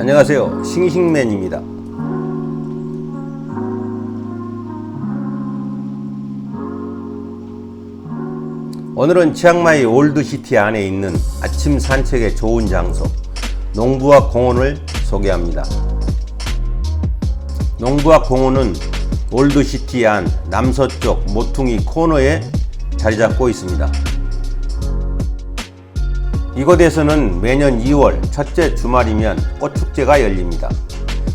안녕하세요. 싱싱맨입니다. 오늘은 치앙마이 올드시티 안에 있는 아침 산책에 좋은 장소, 농부학 공원을 소개합니다. 농부학 공원은 올드시티 안 남서쪽 모퉁이 코너에 자리 잡고 있습니다. 이곳에서는 매년 2월 첫째 주말이면 꽃축제가 열립니다.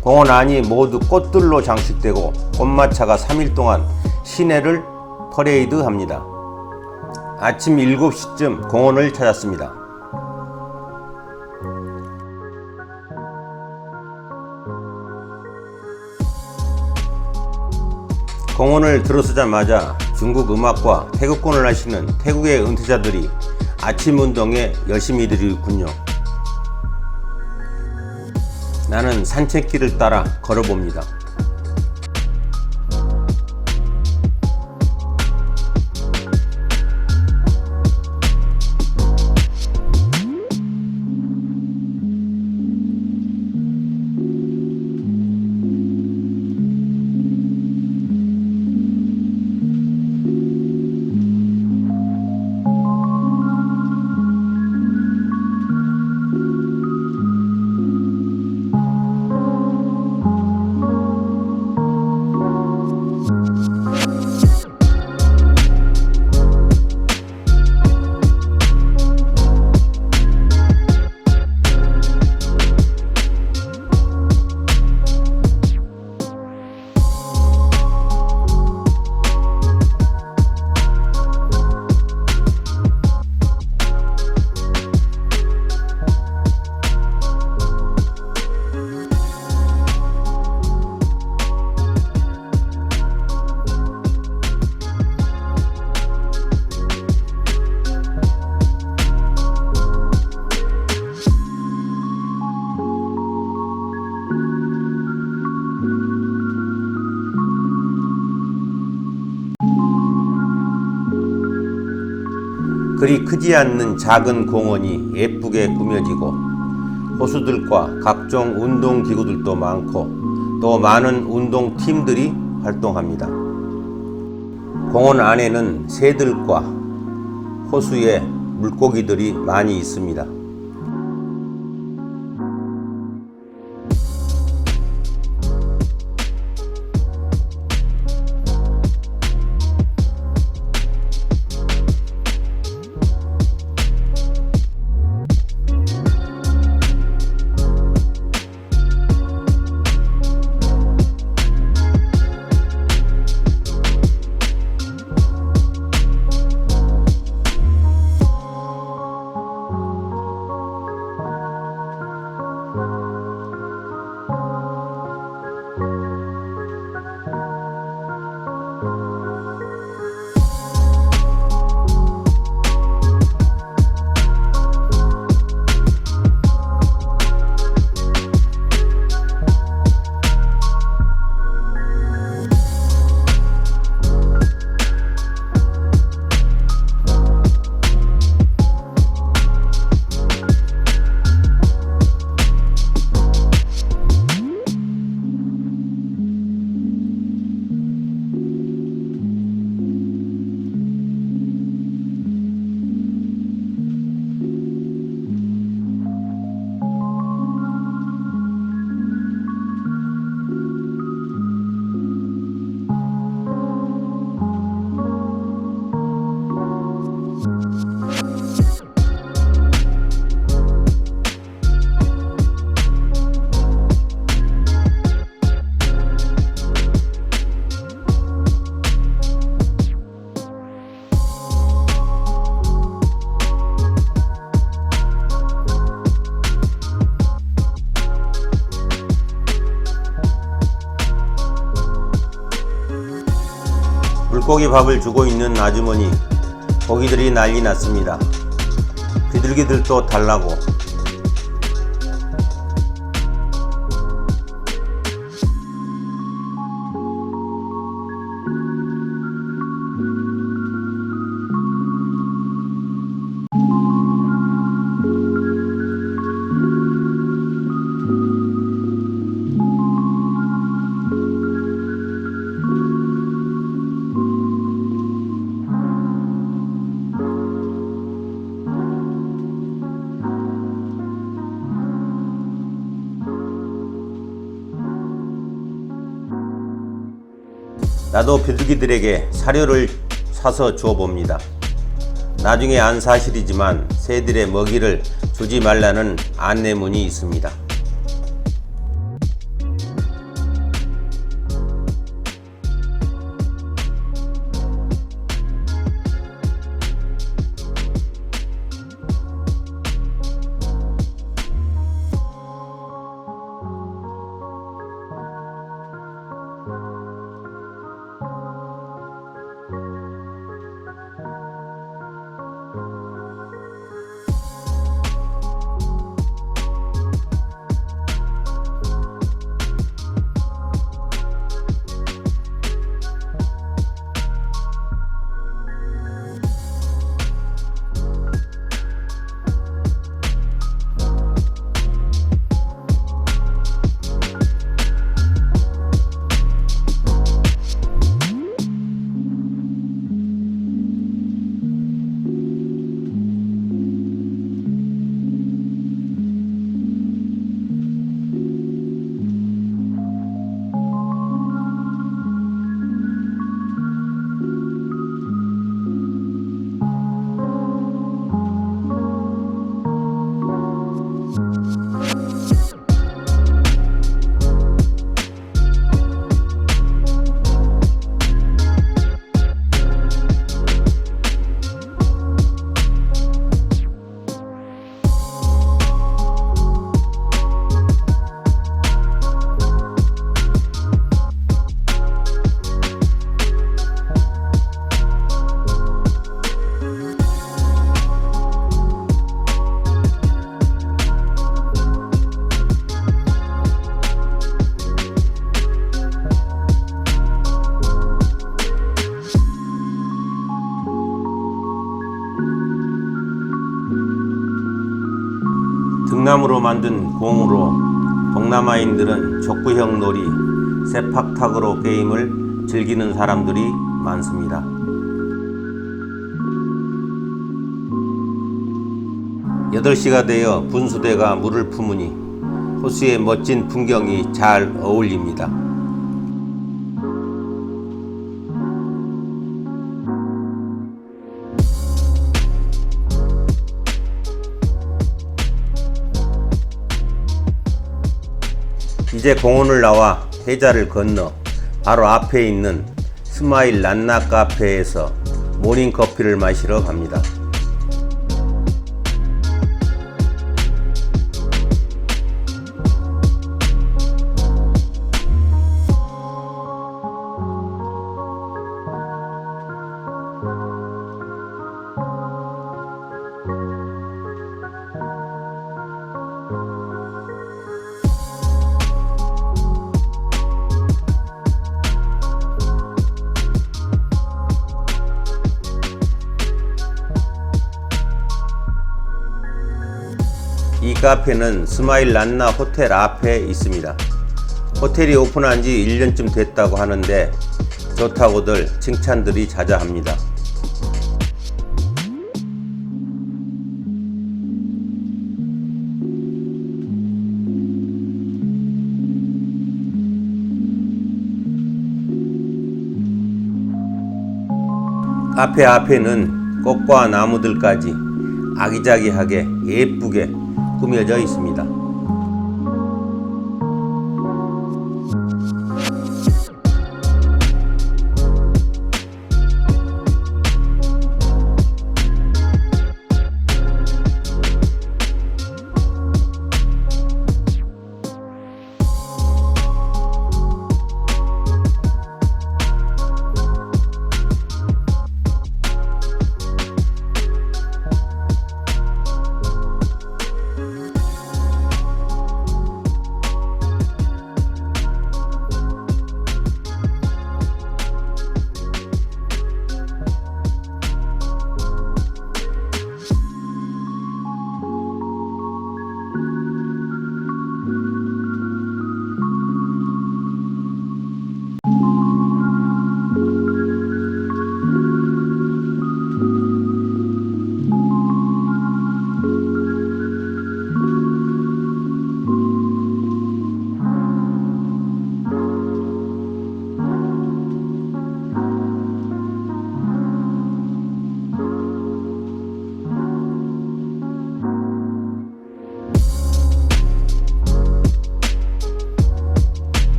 공원 안이 모두 꽃들로 장식되고 꽃마차가 3일 동안 시내를 퍼레이드 합니다. 아침 7시쯤 공원을 찾았습니다. 공원을 들어서자마자 중국 음악과 태극권을 하시는 태국의 은퇴자들이 아침 운동에 열심히 들이 군요. 나는 산책길을 따라 걸어봅니다. 그리 크지 않는 작은 공원이 예쁘게 꾸며지고 호수들과 각종 운동 기구들도 많고 또 많은 운동 팀들이 활동합니다. 공원 안에는 새들과 호수에 물고기들이 많이 있습니다. 물고기 밥을 주고 있는 아주머니 고기들이 난리 났습니다. 비둘기들도 달라고 나도 비둘기들에게 사료를 사서 주어 봅니다. 나중에 안 사실이지만 새들의 먹이를 주지 말라는 안내문이 있습니다. 등나무로 만든 공으로 동남아인들은 족구형 놀이, 세팍탁으로 게임을 즐기는 사람들이 많습니다. 여덟 시가 되어 분수대가 물을 품으니 호수의 멋진 풍경이 잘 어울립니다. 이제 공원을 나와 해자를 건너 바로 앞에 있는 스마일 란나 카페에서 모닝 커피를 마시러 갑니다. 카페는 스마일 란나 호텔 앞에 있습니다. 호텔이 오픈한 지 1년쯤 됐다고 하는데 좋다고들 칭찬들이 자자합니다. 카페 앞에는 꽃과 나무들까지 아기자기하게 예쁘게 꾸며져 있습니다.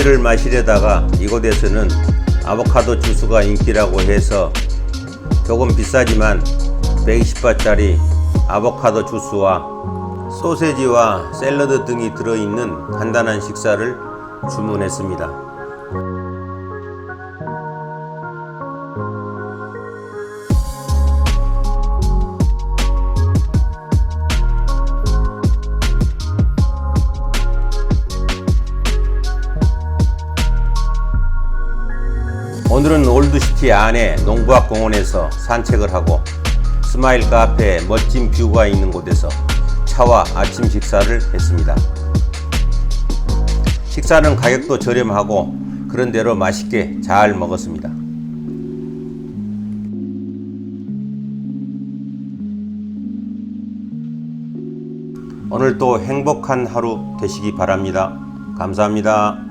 커피를 마시려다가 이곳에서는 아보카도 주스가 인기라고 해서 조금 비싸지만 120바짜리 아보카도 주스와 소세지와 샐러드 등이 들어있는 간단한 식사를 주문했습니다. 올드시티 안에 농부학 공원에서 산책을 하고 스마일 카페에 멋진 뷰가 있는 곳에서 차와 아침 식사를 했습니다. 식사는 가격도 저렴하고 그런대로 맛있게 잘 먹었습니다. 오늘도 행복한 하루 되시기 바랍니다. 감사합니다.